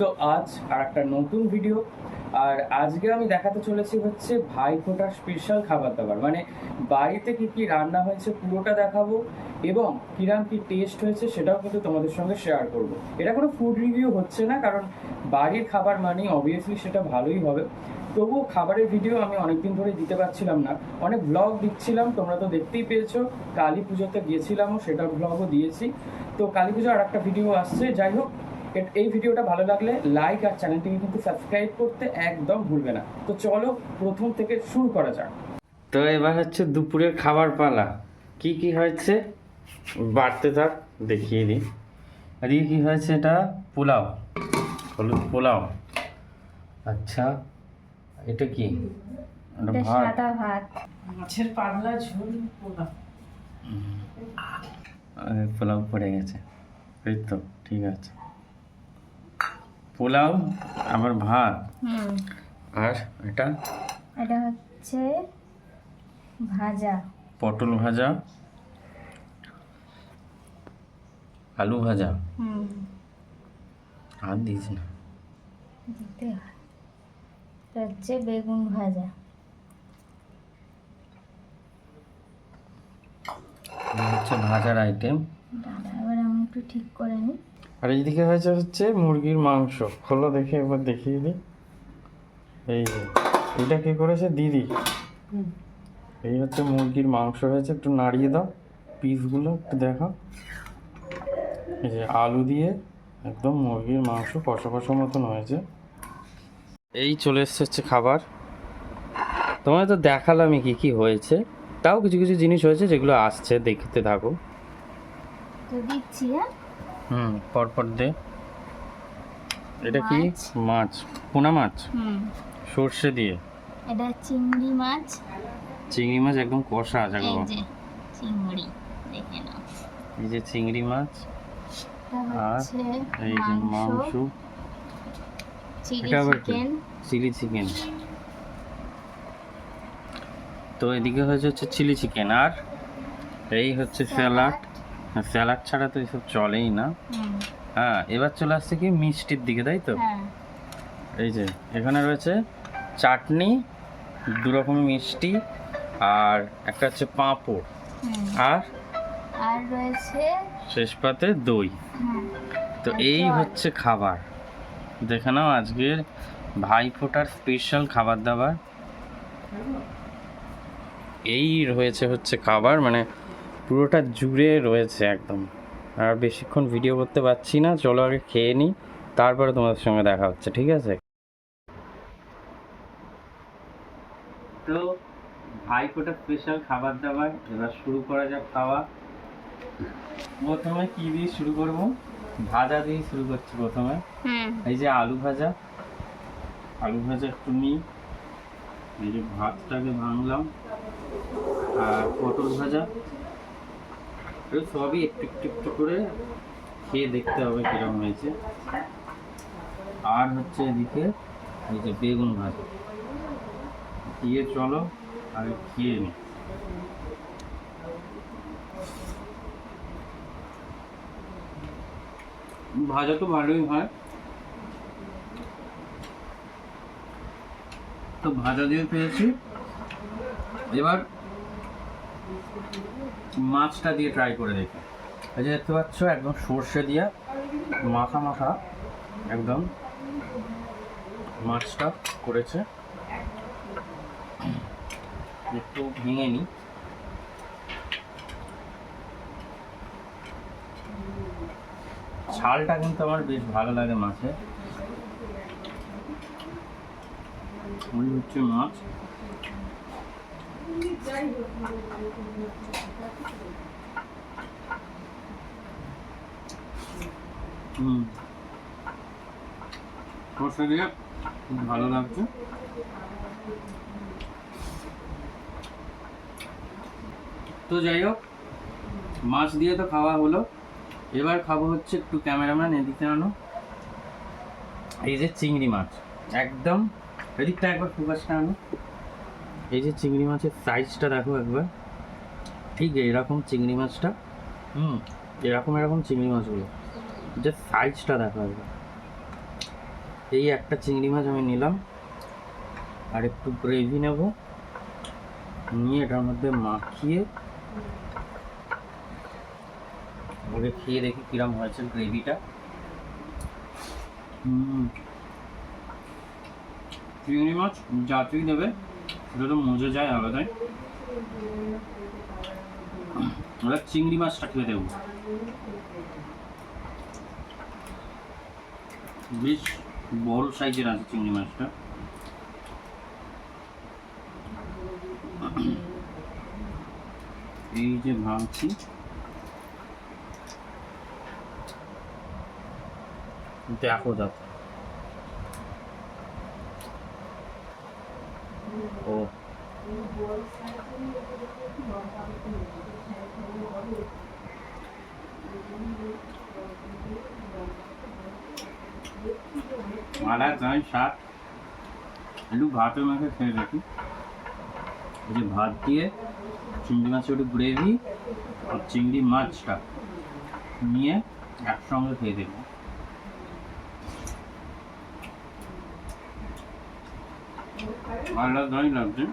তো আজ আর একটা নতুন ভিডিও আর আজকে আমি দেখাতে চলেছি হচ্ছে ভাইফোঁটার স্পেশাল খাবার দাবার। মানে বাড়িতে কি কি রান্না হয়েছে পুরোটা দেখাবো এবং কিরাম কি টেস্ট হয়েছে সেটাও কিন্তু তোমাদের সঙ্গে শেয়ার করব। এটা কোনো ফুড রিভিউ হচ্ছে না, কারণ বাড়ির খাবার মানেই অবভিয়াসলি সেটা ভালোই হবে। তবুও খাবারের ভিডিও আমি অনেকদিন ধরে দিতে পারছিলাম না। অনেক ব্লগ দিচ্ছিলাম, তোমরা তো দেখতেই পেয়েছ। কালী পুজোতে গিয়েছিলামও, সেটার ব্লগও দিয়েছি। তো কালী পুজো আর একটা ভিডিও আসছে। যাই হোক এই ভিডিওটা ভালো লাগলে লাইক আর চ্যানেলটিকে কিন্তু সাবস্ক্রাইব করতে একদম ভুলবে না। তো চলো প্রথম থেকে শুরু করা যাক। তো এবার হচ্ছে দুপুরের খাবার পালা। কি কি হয়েছে? বাড়তে থাক দেখিয়ে দিই। এদিকে কি হয়েছে এটা? পোলাও। হলুদ পোলাও। আচ্ছা এটা কি? সাদা ভাত। মাছের পাতলা ঝোল পোলাও। পোলাও পড়ে গেছে। এই তো ঠিক আছে। পোলাও আবার ভাত। হুম। আর এটা? এটা হচ্ছে ভাজা। পটল ভাজা আলু ভাজা। হুম। আর দিস না। দিতে হয়। হচ্ছে বেগুন ভাজা। হচ্ছে ভাজার আইটেম দাদা এবার আমি একটু ঠিক করে নিই। আর এইদিকে হয়েছে হচ্ছে মুরগির মাংস। খোলো দেখে একবার দেখিয়ে দিই। এই যে এটা কে করেছে? দিদি। এই হচ্ছে মুরগির মাংস হয়েছে একটু নাড়িয়ে দাও। পিসগুলো একটু দেখো। এই যে আলু দিয়ে একদম মুরগির মাংস কষা কষা মতন হয়েছে। এই চলে এসছে হচ্ছে খাবার। তোমায় তো দেখালামই কি কি হয়েছে। তাও কিছু কিছু জিনিস হয়েছে যেগুলো আসছে দেখতে থাকো। তো দিচ্ছি হ্যাঁ? হুম পরপর দে। এটা কি? মাছ। পোনা মাছ? হুম। সর্ষে দিয়ে? এটা চিংড়ি মাছ। চিংড়ি মাছ একদম কষা বলে। যে চিংড়ি দেখে নাও। এই যে চিংড়ি মাছ আর এই যে মাংস। Chili chicken. তো এদিকে হয়েছে হচ্ছে চিলি চিকেন। আর এই হচ্ছে স্যালাড। স্যালাড ছাড়া তো এসব চলেই না। হ্যাঁ এবার চলে আসছে কি মিষ্টির দিকে তাই তো? হ্যাঁ। এই যে এখানে রয়েছে চাটনি দু রকমের মিষ্টি আর একটা হচ্ছে পাঁপড় আর আর রয়েছে শেষ পাতে দই। তো এই হচ্ছে খাবার। দেখে নাও আজকের ভাইফোঁটার স্পেশাল খাবার দাবার। এই রয়েছে হচ্ছে খাবার মানে পুরোটা জুড়ে রয়েছে একদম। আর বেশিক্ষণ ভিডিও করতে পারছি না চলো আগে খেয়ে নিই তারপরে তোমাদের সঙ্গে দেখা হচ্ছে ঠিক আছে? তো ভাইফোঁটা স্পেশাল খাবার দাবার এবার শুরু করা যাক খাওয়া। প্রথমে কি দিয়ে শুরু করব? ভাজা দিয়ে শুরু করছি প্রথমে। এই যে আলু ভাজা। আলু ভাজা একটু নিই। এই যে ভাতটাকে ভাঙলাম। আর পটল ভাজা। এই সবই একটু একটু একটু করে খেয়ে দেখতে হবে কীরকম হয়েছে। আর হচ্ছে এদিকে এই যে বেগুন ভাজা। দিয়ে চলো, আর খেয়ে নি। ভাজা তো ভালোই হয়। তো ভাজা দিয়ে পেয়েছি। এবার মাছটা দিয়ে ট্রাই করে দেখি। এই যে দেখতে পাচ্ছ, একদম সর্ষে দিয়ে মাখা মাখা একদম মাছটা করেছে। একটু ভেঙে নিই। ছালটা কিন্তু আমার বেশ ভালো লাগে মাছে। মনে হচ্ছে মাছ। ভালো লাগছে। তো যাই হোক, মাছ দিয়ে তো খাওয়া হলো। এবার খাব হচ্ছে একটু ক্যামেরাম্যান, এদিকে আনো। এই যে চিংড়ি মাছ, একদম এদিকটা একবার ফোকাসটা আনো। এই যে চিংড়ি মাছের সাইজটা দেখো একবার। ঠিক এরকম চিংড়ি মাছটা, হুম, এরকম এরকম চিংড়ি মাছগুলো। যে সাইজটা দেখো একবার। এই একটা চিংড়ি মাছ আমি নিলাম, আর একটু গ্রেভি নেব, নিয়ে এটার মধ্যে মাখিয়ে ওকে খেয়ে দেখি কিরম হয়েছে গ্রেভিটা চিংড়ি মাছ দেবে। সেটা তো মজে যায় আলাদাই। আমরা চিংড়ি মাছটা খেয়ে দেবো বেশ বড় সাইজের আছে চিংড়ি মাছটা। এই যে ভাঙছি দেখো দেখো মালা গান শাক একটু ভাতের মাখে খেয়ে এই যে ভাত দিয়ে চিংড়ি মাছের একটু গ্রেভি আর চিংড়ি মাছটা নিয়ে একসঙ্গে খেয়ে দেখব আলাদাই লাগছে।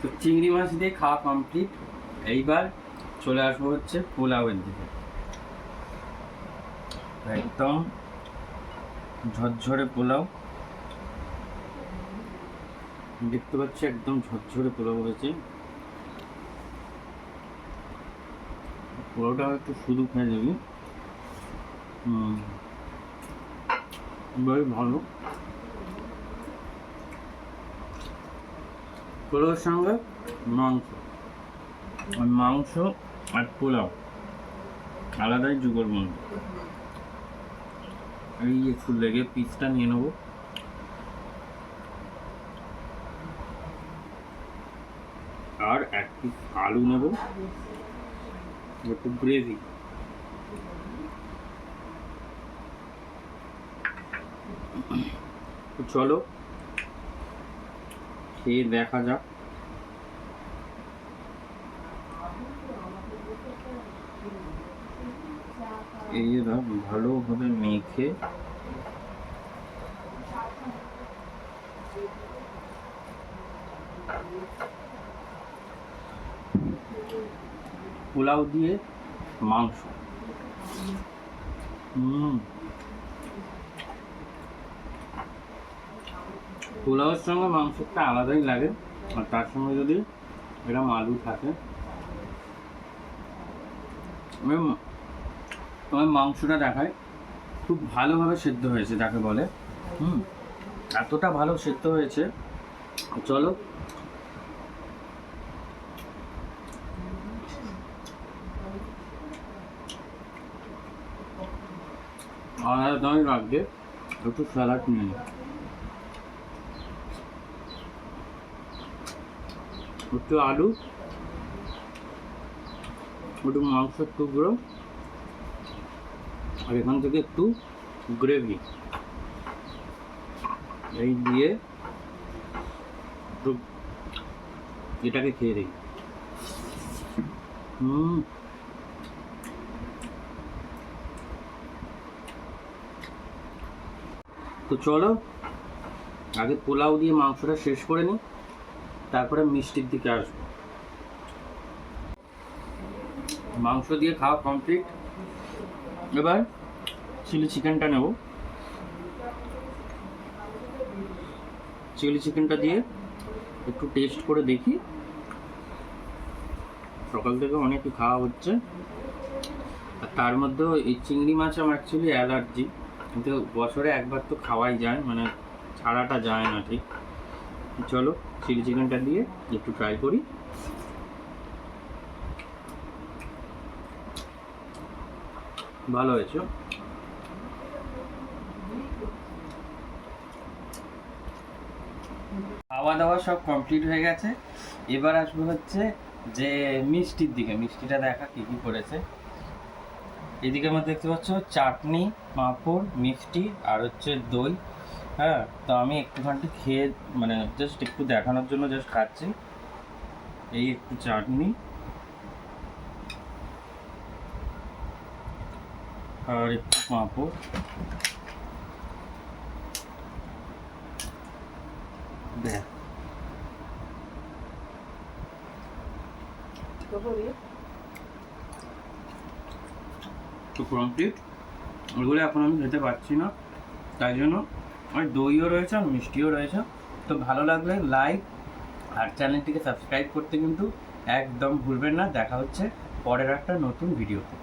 তো চিংড়ি মাছ দিয়ে খাওয়া কমপ্লিট এইবার চলে আসব হচ্ছে পোলাওয়ের দিকে। একদম ঝরঝরে পোলাও। দেখতে পাচ্ছি একদম ঝরঝরে পোলাও হয়েছে। পোলাওটা একটু শুধু খেয়ে হুম। বেশ ভালো। পোলাওর সঙ্গে মাংস। মাংস আর পোলাও। আলাদাই যুগল মন্দির এই একটু লেগে পিসটা নিয়ে নেব আর এক পিস আলু নেব একটু গ্রেভি তো চলো খেয়ে দেখা যাক এই ভালোভাবে মেখে পোলাও দিয়ে মাংস। হুম। পোলাওয়ের সঙ্গে মাংসটা আলাদাই লাগে, আর তার সঙ্গে যদি এরকম আলু থাকে। তোমার মাংসটা দেখায় খুব ভালোভাবে সেদ্ধ হয়েছে, যাকে বলে। হুম, এতটা ভালো সেদ্ধ হয়েছে। চলো। আর দামি একটু স্যালাড নিয়ে নিই। একটু আলু, একটু মাংসের টুকরো। আর এখান থেকে একটু গ্রেভি এই দিয়ে একটু এটাকে খেয়ে দিই হুম। তো চলো, আগে পোলাও দিয়ে মাংসটা শেষ করে নিই, তারপরে মিষ্টির দিকে আসব। মাংস দিয়ে খাওয়া কমপ্লিট এবার চিলি চিকেনটা নেব। চিলি চিকেনটা দিয়ে একটু টেস্ট করে দেখি। সকাল থেকে অনেক খাওয়া হচ্ছে। আর তার মধ্যেও এই চিংড়ি মাছ আমার অ্যাকচুয়ালি অ্যালার্জি কিন্তু বছরে একবার তো খাওয়াই যায় মানে ছাড়াটা যায় না ঠিক। চলো, চিলি চিকেনটা দিয়ে একটু ট্রাই করি। ভালো হয়েছে। খাওয়া দাওয়া সব কমপ্লিট হয়ে গেছে। এবার আসব হচ্ছে যে মিষ্টির দিকে। মিষ্টিটা দেখা কি কি করেছে এদিকে আমরা দেখতে পাচ্ছ চাটনি, পাঁপড়, মিষ্টি আর হচ্ছে দই। হ্যাঁ তো আমি একটুখানি খেয়ে মানে জাস্ট একটু দেখানোর জন্য জাস্ট খাচ্ছি। এই একটু চাটনি। আর একটু পাঁপড়। দেখ তো কমপ্লিট ওগুলো এখন আমি খেতে পারছি না। তাই জন্য আর দইও রয়েছে আর মিষ্টিও রয়েছে। তো ভালো লাগলে লাইক আর চ্যানেলটিকে সাবস্ক্রাইব করতে কিন্তু একদম ভুলবেন না। দেখা হচ্ছে পরের একটা নতুন ভিডিওতে